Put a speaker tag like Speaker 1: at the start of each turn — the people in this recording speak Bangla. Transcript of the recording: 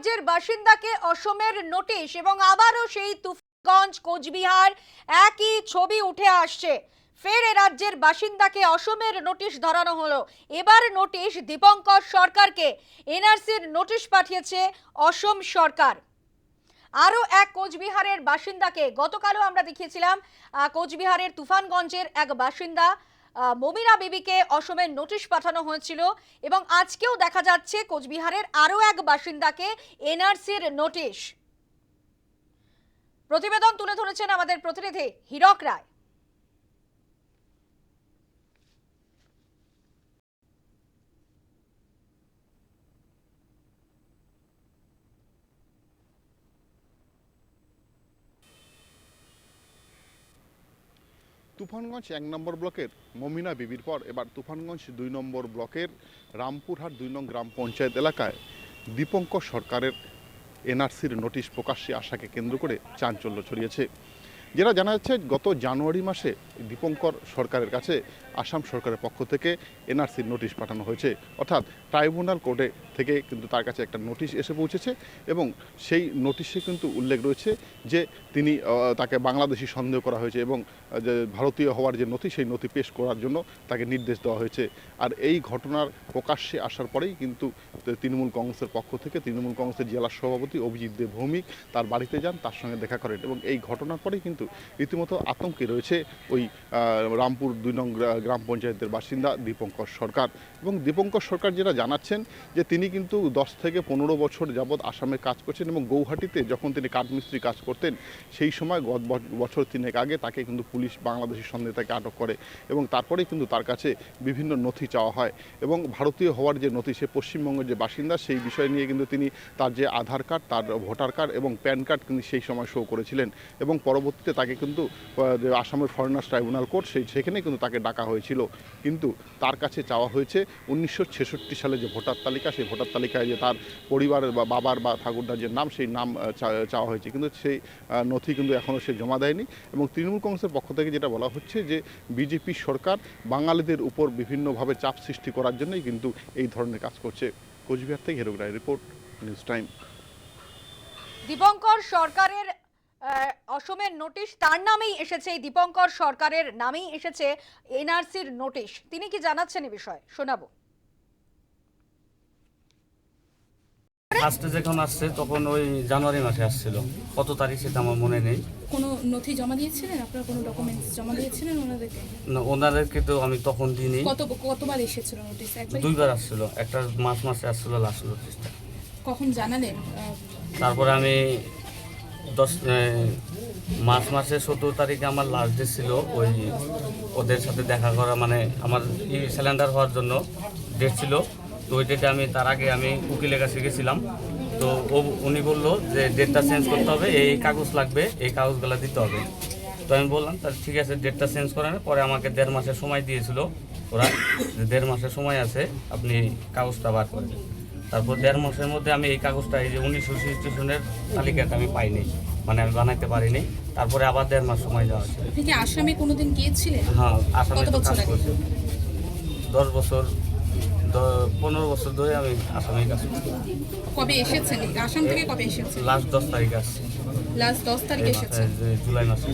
Speaker 1: রাজ্যের বাসিন্দাকে অসমের নোটিশ এবং আবারও সেই তুফানগঞ্জ, কোচবিহার একই ছবি উঠে আসছে। ফের এ রাজ্যের বাসিন্দাকে অসমের নোটিশ ধরানো হলো। এবার নোটিশ দীপঙ্কর সরকারকে। এনআরসির নোটিশ পাঠিয়েছে অসম সরকার। আরও এক কোচবিহারের বাসিন্দাকে গতকালও আমরা দেখিয়েছিলাম কোচবিহারের তুফানগঞ্জের এক বাসিন্দা মমিনা বিবিকে অসমের নোটিশ পাঠানো হয়েছিল এবং আজকেও দেখা যাচ্ছে কোচবিহারের আরও এক বাসিন্দাকে এনআরসির নোটিশ। প্রতিবেদন তুলে ধরেছেন আমাদের প্রতিনিধি হীরক রায়।
Speaker 2: তুফানগঞ্জ এক নম্বর ব্লকের মমিনা বিবির পর এবার তুফানগঞ্জ দুই নম্বর ব্লকের রামপুরহাট দুই নং গ্রাম পঞ্চায়েত এলাকায় দীপঙ্কর সরকারের এনআরসির নোটিশ প্রকাশ্যে আশাকে কেন্দ্র করে চাঞ্চল্য ছড়িয়েছে। যেটা জানা যাচ্ছে, গত জানুয়ারি মাসে দীপঙ্কর সরকারের কাছে, আসাম সরকারের পক্ষ থেকে এনআরসির নোটিশ পাঠানো হয়েছে। অর্থাৎ ট্রাইব্যুনাল কোর্টে থেকে কিন্তু তার কাছে একটা নোটিশ এসে পৌঁছেছে এবং সেই নোটিশে কিন্তু উল্লেখ রয়েছে যে তিনি তাকে বাংলাদেশি সন্দেহ করা হয়েছে এবং যে ভারতীয় হওয়ার যে নথি, সেই নথি পেশ করার জন্য তাকে নির্দেশ দেওয়া হয়েছে। আর এই ঘটনার প্রকাশ্যে আসার পরেই কিন্তু তৃণমূল কংগ্রেসের পক্ষ থেকে তৃণমূল কংগ্রেসের জেলা সভাপতি অভিজিৎ দেব ভৌমিক তার বাড়িতে যান, তার সঙ্গে দেখা করেন এবং এই ঘটনার পরেই কিন্তু রীতিমতো আতঙ্কে রয়েছে ওই রামপুর দুই নং গ্রাম পঞ্চায়েতের বাসিন্দা দীপঙ্কর সরকার এবং দীপঙ্কর সরকার যেটা জানাচ্ছেন যে তিনি কিন্তু দশ থেকে পনেরো বছর যাবৎ আসামে কাজ করছেন এবং গৌহাটিতে যখন তিনি কাঠমিস্ত্রি কাজ করতেন সেই সময় গত বছর তিনেক আগে তাকে কিন্তু পুলিশ বাংলাদেশি সন্দেহে তাকে আটক করে এবং তারপরেই কিন্তু তার কাছে বিভিন্ন নথি চাওয়া হয় এবং ভারতীয় হওয়ার যে নথি সে পশ্চিমবঙ্গের যে বাসিন্দা সেই বিষয় নিয়ে কিন্তু তিনি তার যে আধার কার্ড, তার ভোটার কার্ড এবং প্যান কার্ড কিন্তু সেই সময় শো করেছিলেন এবং পরবর্তীতে তাকে কিন্তু আসামের ফরেনার্স ট্রাইব্যুনাল কোর্ট সেই সেখানে কিন্তু তাকে ডাকা হয়েছিল। কিন্তু তার কাছে চাওয়া হয়েছে উনিশশো ছেষট্টি সালে যে ভোটার তালিকা, সেই ভোটার তালিকায় যে তার পরিবারের বা বাবার বা ঠাকুরদার যে নাম, সেই নাম চাওয়া হয়েছে। কিন্তু সেই নথি কিন্তু এখনও সে জমা দেয়নি এবং তৃণমূল কংগ্রেসের পক্ষ থেকে যেটা বলা হচ্ছে যে বিজেপি সরকার বাঙালিদের উপর বিভিন্নভাবে চাপ সৃষ্টি করার জন্যই কিন্তু এই ধরনের কাজ করছে। কোচবিহার থেকে হেরোগ Roy report, news time.
Speaker 1: Dipankar সরকারের অসমের নোটিশ তার নামেই এসেছে এই দীপঙ্কর সরকারের নামেই এসেছে এনআরসির নোটিশ। তিনি কি জানাচ্ছেন এই বিষয়ে? শোনাবো।
Speaker 3: ফার্স্টে যখন আসছে তখন ওই জানুয়ারি মাসে আসছিল। কত তারিখ সেটা আমার মনে নেই।
Speaker 4: কোনো নথি জমা দিয়েছিলেন? আপনার কোনো ডকুমেন্টস জমা দিয়েছিলেন ওনাদেরকে?
Speaker 3: না, ওনাদেরকে তো আমি তখন দিইনি।
Speaker 4: কত কতবার এসেছিল নোটিস একবার
Speaker 3: দুইবার আসছিল। একটা মাস মাসে আসছিল লাস্ট নোটিশটা
Speaker 4: কখন জানালেন?
Speaker 3: তারপরে আমি দশ মার্চ মাসে সতেরো তারিখে আমার লাস্ট ডে ছিল ওই ওদের সাথে দেখা করা মানে আমার ই সিলিন্ডার হওয়ার জন্য ডেট ছিল। তো ওই ডেটে আমি, তার আগে আমি উকিলের কাছে গেছিলাম। তো ও, উনি বলল যে ডেটটা চেঞ্জ করতে হবে, এই কাগজ লাগবে, এই কাগজগুলো দিতে হবে। তো আমি বললাম, তাহলে ঠিক আছে ডেটটা চেঞ্জ করেন পরে আমাকে দেড় মাসের সময় দিয়েছিল ওরা দেড় মাসের সময় আছে, আপনি কাগজটা বার করেন। তারপর দেড় মাসের মধ্যে আমি এই কাগজটা এই যে উনিশশো রেজিস্ট্রেশনের তালিকাটা আমি পাইনি মানে আমি বানাইতে পারিনি। তারপরে আবার দেড় মাস সময় দেওয়া হয়েছে।
Speaker 4: আপনি কি আসামে কোনোদিন গিয়েছিলেন?
Speaker 3: হ্যাঁ আসামে তো কাজ? করছি। দশ বছর পনেরো বছর ধরে আমি আসামে কাজ করছি।
Speaker 4: কবে এসেছেন? আসাম থেকে কবে এসেছেন?
Speaker 3: লাস্ট দশ তারিখ আসছি
Speaker 4: লাস্ট দশ তারিখে এসেছেন।
Speaker 3: জুলাই মাসে।